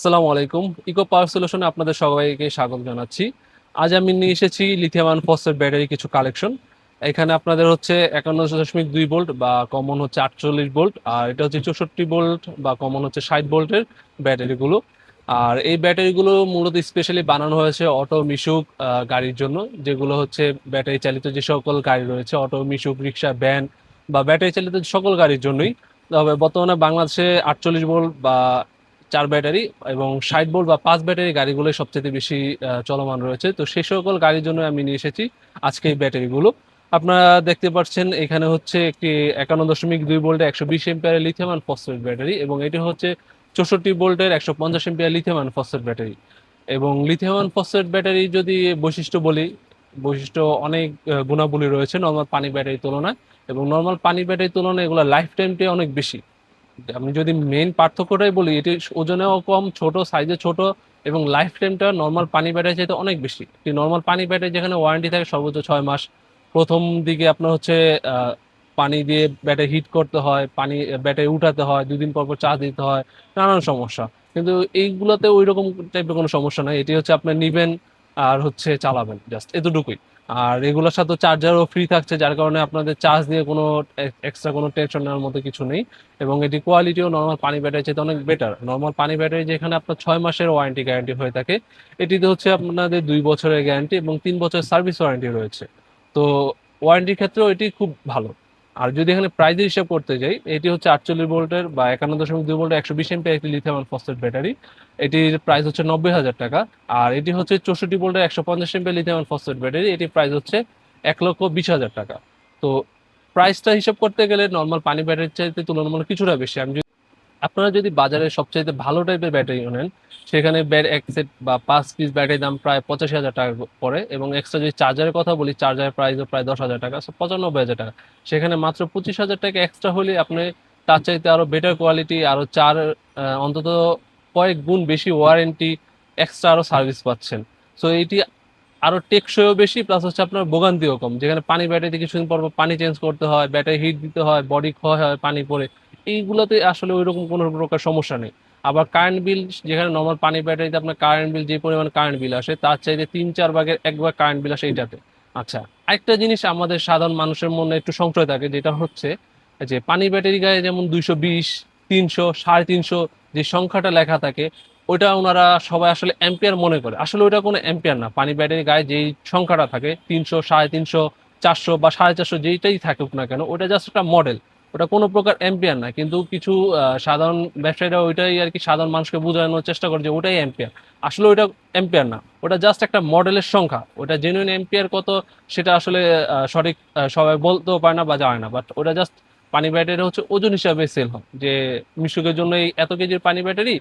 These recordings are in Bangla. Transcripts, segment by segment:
আসসালামু আলাইকুম। ইকো পাওয়ার সলিউশনে আপনাদের সবাইকে স্বাগত জানাচ্ছি। আজ আমি নিয়ে এসেছি লিথিয়াম ফসফেট ব্যাটারি কিছু কালেকশন। এখানে আপনাদের হচ্ছে একান্ন দশমিক দুই ভোল্ট বা কমন হচ্ছে আটচল্লিশ ভোল্ট, আর এটা হচ্ছে চৌষট্টি ভোল্ট বা কমন হচ্ছে ষাট ভোল্টের ব্যাটারিগুলো। আর এই ব্যাটারিগুলো মূলত স্পেশালি বানানো হয়েছে অটো, মিশুক গাড়ির জন্য, যেগুলো হচ্ছে ব্যাটারি চালিত যে সকল গাড়ি রয়েছে, অটো, মিশুক, রিক্সা, ভ্যান বা ব্যাটারি চালিত সকল গাড়ির জন্যই। তবে বর্তমানে বাংলাদেশে আটচল্লিশ ভোল্ট বা চার ব্যাটারি এবং ষাট ভোল্ট বা পাঁচ ব্যাটারি গাড়িগুলো সবচেয়ে বেশি চলমান রয়েছে। তো সেই সকল গাড়ির জন্য আমি নিয়ে এসেছি আজকে এই ব্যাটারিগুলো। আপনারা দেখতে পাচ্ছেন এখানে হচ্ছে একটি একান্ন দশমিক দুই ভোল্টের একশো বিশ এম্পিয়ারের লিথিয়াম আয়ন ফসফেট ব্যাটারি এবং এটি হচ্ছে চৌষট্টি বোল্টের একশো পঞ্চাশ ampere lithium ion phosphate battery. এবং লিথিয়াম ফসফেট ব্যাটারি যদি বৈশিষ্ট্য বলি, বৈশিষ্ট্য অনেক গুণাবলী রয়েছে। নর্মাল পানি ব্যাটারির তুলনায় এবং নর্মাল পানি ব্যাটারির তুলনায় এগুলো লাইফ টাইমটা অনেক বেশি। আমি যদি মেইন পার্থক্যটাই বলি, এটি ওজনেও কম, ছোট সাইজে ছোট এবং লাইফ টাইমটা নর্মাল পানি ব্যাটারি চাইতে অনেক বেশি। একটি নর্মাল পানি ব্যাটারি যেখানে ওয়ারেন্টি থাকে সর্বোচ্চ ছয় মাস। প্রথম দিকে আপনার হচ্ছে পানি দিয়ে ব্যাটারি হিট করতে হয়, পানি ব্যাটারি উঠাতে হয়, দুদিন পর পর চার্জ দিতে হয়, নানান সমস্যা। কিন্তু এইগুলোতে ওই রকম টাইপের কোনো সমস্যা নাই। এটি হচ্ছে আপনি নিবেন আর হচ্ছে চালাবেন জাস্ট এতটুকুই। আর এগুলোর সাথে চার্জারও ফ্রি থাকছে, যার কারণে আপনাদের চার্জ দিয়ে কোনো এক্সট্রা কোনো টেনশন নেওয়ার মতো কিছু নেই। এবং এটি কোয়ালিটিও নর্মাল পানি ব্যাটারি চাইতে অনেক বেটার নর্মাল পানি ব্যাটারি যেখানে আপনার ছয় মাসের ওয়ারেন্টি গ্যারান্টি হয়ে থাকে, এটিতে হচ্ছে আপনাদের দুই বছরের গ্যারান্টি এবং তিন বছরের সার্ভিস ওয়ারেন্টি রয়েছে। তো ওয়ারেন্টির ক্ষেত্রেও এটি খুব ভালো। আর যদি এখানে প্রাইজের হিসাব করতে যাই, এটি হচ্ছে আটচল্লিশ ভোল্টের বা একান্ন দশমিক দুই ভোল্টের একশো বিশ এমপি একটি লিথিয়াম ফসফেট ব্যাটারি এটির প্রাইস হচ্ছে নব্বই হাজার টাকা। আর এটি হচ্ছে চৌষট্টি ভোল্টের একশো পঞ্চাশ এমপি লিথিয়াম ফসফেট ব্যাটারি এটির প্রাইস হচ্ছে এক লক্ষ বিশ হাজার টাকা। তো প্রাইসটা হিসাব করতে গেলে নর্মাল পানি ব্যাটারির চাইতে তুলনামূলক কিছুটা বেশি। আমি আপনারা যদি বাজারে সবচাইতে ভালো টাইপের ব্যাটারি নেন সেখানে ব্যাট এক সেট বা পাঁচ পিস ব্যাটারির দাম প্রায় পঁচাশি হাজার টাকা পড়ে এবং এক্সট্রা যদি চার্জারের কথা বলি চার্জারের প্রাইসও প্রায় দশ হাজার টাকা পঁচানব্বই হাজার টাকা। সেখানে মাত্র পঁচিশ হাজার টাকা এক্সট্রা হলে আপনি তার চাইতে আরও বেটার কোয়ালিটি আরও চার অন্তত কয়েক গুণ বেশি ওয়ারেন্টি এক্সট্রা আরও সার্ভিস পাচ্ছেন। সো এইটি আরও টেকসইও বেশি প্লাস হচ্ছে আপনার ভোগান্তিও কম। যেখানে পানি ব্যাটারিতে কিছুদিন পর পর পানি চেঞ্জ করতে হয় ব্যাটারি হিট দিতে হয় বডি ক্ষয় হয় পানি পরে এইগুলোতে আসলে ওইরকম কোনো প্রকার সমস্যা নেই। আবার কারেন্ট বিল যেখানে নর্মাল পানি ব্যাটারিতে আপনার কারেন্ট বিল যে পরিমাণ কারেন্ট বিল আসে, তার চাইতে তিন, চার ভাগের এক ভাগ কারেন্ট বিল আসে এইটাতে। আচ্ছা আরেকটা জিনিস আমাদের সাধারণ মানুষের মনে একটু সংশয় থাকে, যেটা হচ্ছে যে পানি ব্যাটারি গায়ে যেমন দুইশো বিশ, তিনশো, সাড়ে তিনশো, যে সংখ্যাটা লেখা থাকে ওইটা ওনারা সবাই আসলে অ্যাম্পিয়ার মনে করে। আসলে ওইটা কোনো অ্যাম্পিয়ার না। পানি ব্যাটারি গায়ে যেই সংখ্যাটা থাকে, তিনশো, সাড়ে তিনশো, চারশো বা সাড়ে চারশো যেইটাই থাকুক না কেন ওটা জাস্ট একটা মডেল ওটা কোনো প্রকার অ্যাম্পিয়ার না। কিন্তু কিছু সাধারণ ব্যবসায়ীরা ওইটাই আর কি সাধারণ মানুষকে বোঝানোর চেষ্টা করে যে ওটাই অ্যাম্পিয়ার আসলে ওইটা অ্যাম্পিয়ার না। ওটা জাস্ট একটা মডেলের সংখ্যা। ওটা জেনুইন অ্যাম্পিয়ার কত, সেটা আসলে সঠিক সবাই বলতেও পারে না বা জানে না। বাট ওটা জাস্ট পানি ব্যাটারি হচ্ছে ওজন হিসাবে সেল হয়। যে মিশুকের জন্য এই এত কেজির পানি ব্যাটারি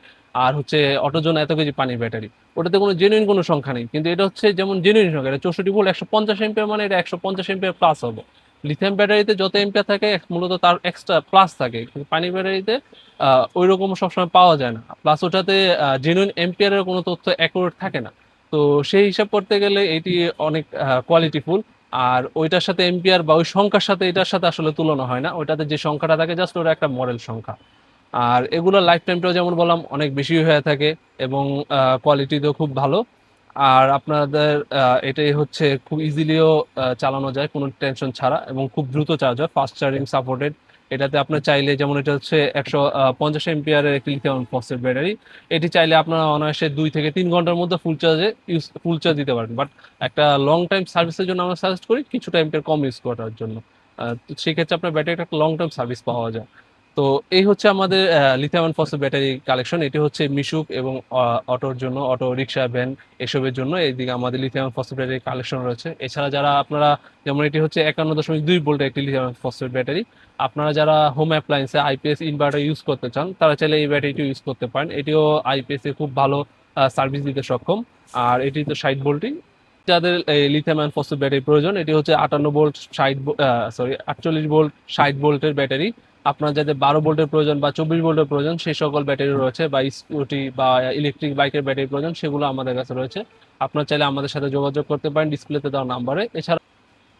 আর হচ্ছে অটোর জন্য এত কেজি পানি ব্যাটারি। ওটাতে কোনো জেনুইন কোনো সংখ্যা নেই। কিন্তু এটা হচ্ছে যেমন জেনুইন সংখ্যা, এটা চৌষট্টি ভোল্ট একশো পঞ্চাশ এম্পিয়ার মানে এটা একশো পঞ্চাশ এম্পিয়ার প্লাস হবে। লিথিয়াম ব্যাটারিতে যত এম্পিয়ার থাকে, মূলত তার এক্সট্রা প্লাস থাকে। কিন্তু পানি ব্যাটারিতে ওই রকম সবসময় পাওয়া যায় না। প্লাস ওটাতে জেনুইন এম্পিয়ারের কোনো তথ্য অ্যাকুরেট থাকে না। তো সেই হিসাব করতে গেলে এটি অনেক কোয়ালিটিফুল আর ওইটার সাথে এম্পিয়ার বা ওই সংখ্যার সাথে এটার সাথে আসলে তুলনা হয় না। ওইটাতে যে সংখ্যাটা থাকে জাস্ট ওটা একটা মডেল সংখ্যা। আর এগুলোর লাইফ টাইমটাও যেমন বললাম, অনেক বেশি হয়ে থাকে এবং কোয়ালিটিতেও খুব ভালো। আর আপনাদের এটাই হচ্ছে খুব ইজিলিও চালানো যায়, কোনো টেনশন ছাড়া এবং খুব দ্রুত চার্জ হয় ফাস্ট চার্জিং সাপোর্টেড এটাতে আপনার চাইলে যেমন এটা হচ্ছে একশো পঞ্চাশ এমপিয়ারের একটি লিথিয়াম ফসফেট ব্যাটারি এটি চাইলে আপনার অনায়াসে দুই থেকে তিন ঘণ্টার মধ্যে ফুল চার্জে ইউজ ফুল চার্জ দিতে পারেন বাট একটা লং টাইম সার্ভিসের জন্য আমরা সাজেস্ট করি, কিছুটা এম্পিয়ার কম ইউজ করার জন্য। সেক্ষেত্রে আপনার ব্যাটারিটা একটা লং টার্ম সার্ভিস পাওয়া যায়। তো এই হচ্ছে আমাদের লিথিয়াম ফসল ব্যাটারি কালেকশন এটি হচ্ছে মিশুক এবং অটোর জন্য, অটো রিক্সা, ভ্যান এসবের জন্য এইদিকে আমাদের লিথিয়াম ফসফেট ব্যাটারি কালেকশন রয়েছে। এছাড়া যারা আপনারা, যেমন এটি হচ্ছে একান্ন দশমিক দুই ভোল্টের একটি লিথিয়াম ফসফেট ব্যাটারি আপনারা যারা হোম অ্যাপ্লায়েন্সে আইপিএস ইনভার্টার ইউজ করতে চান, তারা চাইলে এই ব্যাটারিটি ইউজ করতে পারেন। এটিও আইপিএস খুব ভালো সার্ভিস দিতে সক্ষম। আর এটি তো ষাট ভোল্টই যাদের লিথিয়াম অ্যান্ড ফসফেট ব্যাটারি প্রয়োজন। এটি হচ্ছে আটান্ন ভোল্ট ষাট সরি আটচল্লিশ ভোল্ট ষাট ভোল্টের ব্যাটারি আপনার যাদের বারো ভোল্টের প্রয়োজন বা চব্বিশ ভোল্টের প্রয়োজন সেই সকল ব্যাটারি রয়েছে বা স্কুটি বা ইলেকট্রিক বাইকের ব্যাটারি প্রয়োজন, সেগুলো আমাদের কাছে রয়েছে। আপনার চাইলে আমাদের সাথে যোগাযোগ করতে পারেন ডিসপ্লেতে দেওয়া নাম্বারে এছাড়া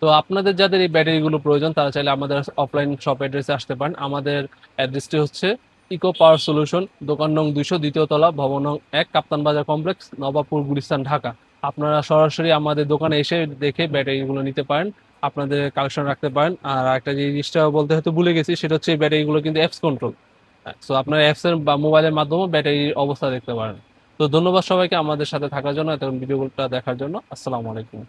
তো আপনাদের যাদের এই ব্যাটারিগুলো প্রয়োজন, তারা চাইলে আমাদের অফলাইন শপ অ্যাড্রেসে আসতে পারেন। আমাদের অ্যাড্রেসটি হচ্ছে ইকো পাওয়ার সলিউশন দোকান নং দুইশো, দ্বিতীয় তলা, ভবন নং এক, কাপ্তান বাজার কমপ্লেক্স নবাবপুর, গুলিস্তান, ঢাকা। আপনারা সরাসরি আমাদের দোকানে এসে দেখে ব্যাটারিগুলো নিতে পারেন, আপনাদের কালেকশন রাখতে পারেন। আর একটা জিনিসটা বলতে হয়তো ভুলে গেছি, সেটা হচ্ছে ব্যাটারিগুলো কিন্তু অ্যাপস কন্ট্রোল সো আপনার অ্যাপসের বা মোবাইলের মাধ্যমে ব্যাটারির অবস্থা দেখতে পারেন। তো ধন্যবাদ সবাইকে আমাদের সাথে থাকার জন্য, এতক্ষণ ভিডিওটা দেখার জন্য। আসসালামু আলাইকুম।